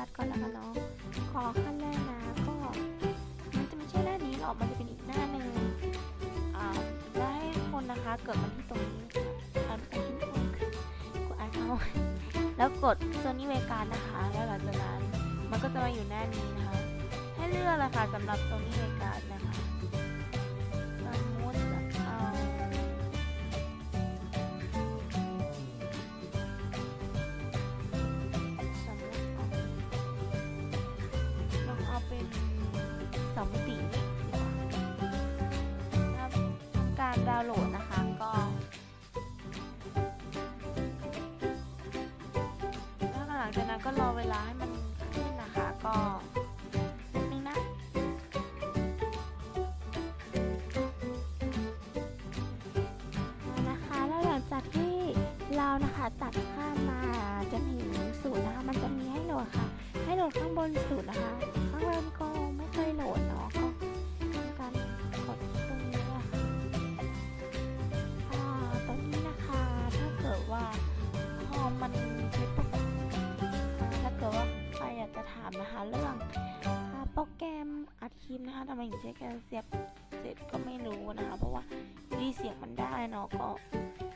Sony Vegas ก่อนแล้วกันเนาะขอขั้นแรกนะก็มันจะไม่ใช่หน้านี้หรอกมันจะเป็นอีกหน้าหนึ่งอ่าจะให้คนนะคะเกิดมาที่ตรงนี้ค่ะอ่านภาษาอังกฤษไออกกดอ่านเขาแล้วกดโซนี่เวการนะคะ แล้วหลังจากนั้นมันก็จะมาอยู่หน้านี้นะคะ ให้เลือกเลยค่ะสำหรับโซนี่เวการนะคะ องมิตินี่ถ้าทำการดาวน์โหลดนะคะก็แล้วหลังจากนั้นก็รอเวลาให้มันขึ้นนะคะก็แป๊บนึงนะนะคะแล้วหลังจากที่เรานะคะตัดข้ามมาจนถึงศูนย์นะคะมันจะมีให้โหลดค่ะ ให้โหลดข้างบนสุดนะคะ ลิปนะคะทำไมถึงใช้การเสียบเสร็จก็ไม่รู้นะคะ เพราะว่าดีเสียงมันได้เนาะก็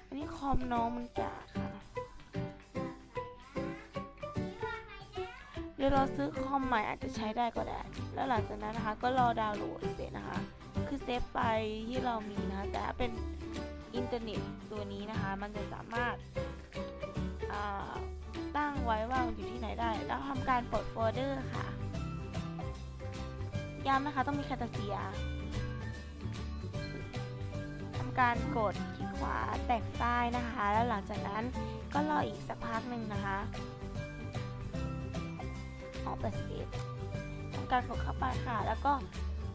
อันนี้คอมน้องมันกาค่ะ เดี๋ยวเราซื้อคอมใหม่อาจจะใช้ได้ก็ได้ แล้วหลังจากนั้นนะคะ ก็รอดาวน์โหลดเสร็จนะคะ คือเซฟไฟล์ที่เรามีนะคะแต่ถ้าเป็นอินเทอร์เน็ตตัวนี้นะคะ มันจะสามารถาตั้งไว้ว่ามันอยู่ที่ไหนได้ แล้วทำการปิดโฟลเดอร์ค่ะ ย้ำนะคะต้องมีแคตาเซียทำการกดคลิกขวาแตกไฟล์นะคะ แล้วหลังจากนั้นก็รออีกสักพักหนึ่งนะคะออกเปิดเซฟทำการกดเข้าไปค่ะ แล้วก็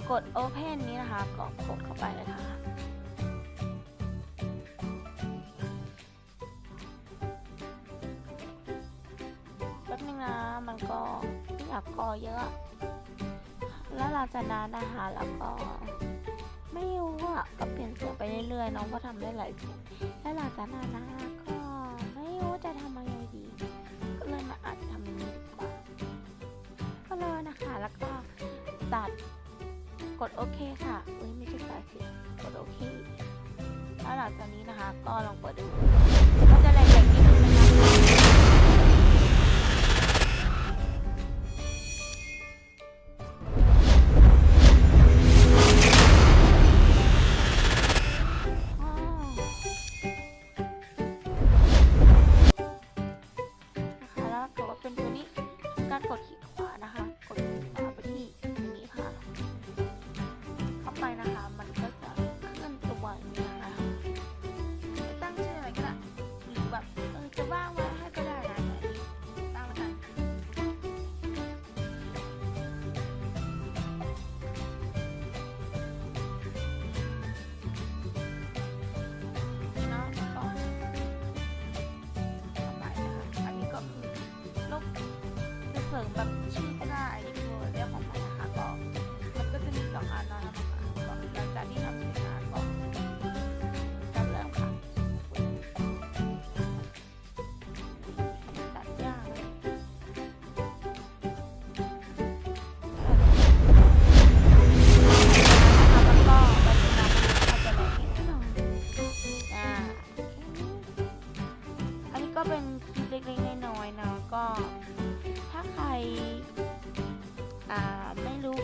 กด Open นี้นะคะก็กดเข้าไปเลยค่ะแป๊บนึงนะมันก็ไม่อยากกอเยอะ หลังจากนั้นนะคะแล้วก็ไม่รู้อะก็เปลี่ยนเสียงไปเรื่อยๆน้องก็ทำได้หลายเสียงและหลังจากนั้นนะคะก็ไม่รู้จะทำยังไงดีก็เลยมาอัดทำนี้ดีกว่าก็เลยนะคะแล้วก็ตัดกดโอเคค่ะเอ้ยไม่ใช่ตัดสิกดโอเคแล้วหลังจากนี้นะคะ ก็ลองเปิดดูก็จะแรง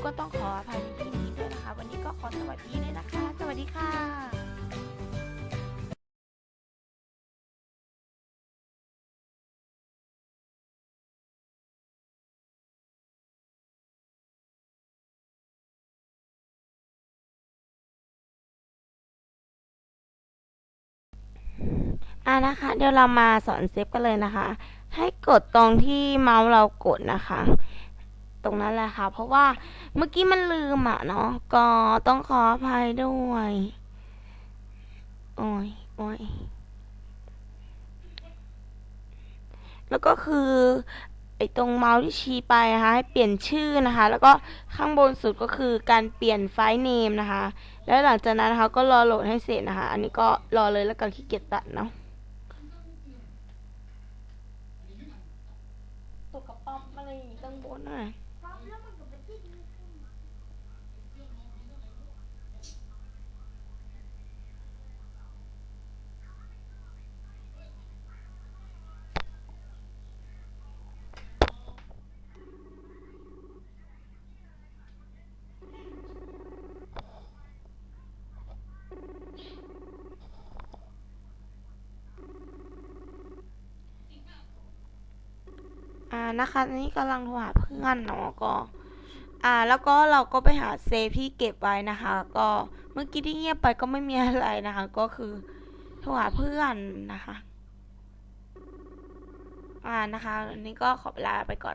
ก็ต้องขออภัยในที่นี้ด้วยนะคะ วันนี้ก็ขอสวัสดีด้วยนะคะ สวัสดีค่ะอ่านะคะ เดี๋ยวเรามาสอนเซฟกันเลยนะคะ ให้กดตรงที่เมาส์เรากดนะคะ ตรงนั้นแหละค่ะ เพราะว่าเมื่อกี้มันลืมอะเนาะก็ต้องขออภัยด้วยโอ้ยโอ้ยแล้วก็คือไอ้ตรงเมาส์ที่ชี้ไปนะคะให้เปลี่ยนชื่อนะคะ แล้วก็ข้างบนสุดก็คือการเปลี่ยนไฟล์เนมนะคะ แล้วหลังจากนั้นนะคะก็รอโหลดให้เสร็จนะคะ อันนี้ก็รอเลยแล้วก็นขี้เกียจตัดเนาะตกกระป๋อมอะไรอย่างนี้ข้างบนน่ะ นะคะนี่กำลังโทรหาเพื่อนเนาะก็ อ่า แล้วก็เราก็ไปหาเซฟที่เก็บไว้นะคะ ก็เมื่อกี้ที่เงียบไปก็ไม่มีอะไรนะคะ ก็คือโทรหาเพื่อนนะคะ อ่านะคะอันนี้ก็ขอเวลาไปก่อน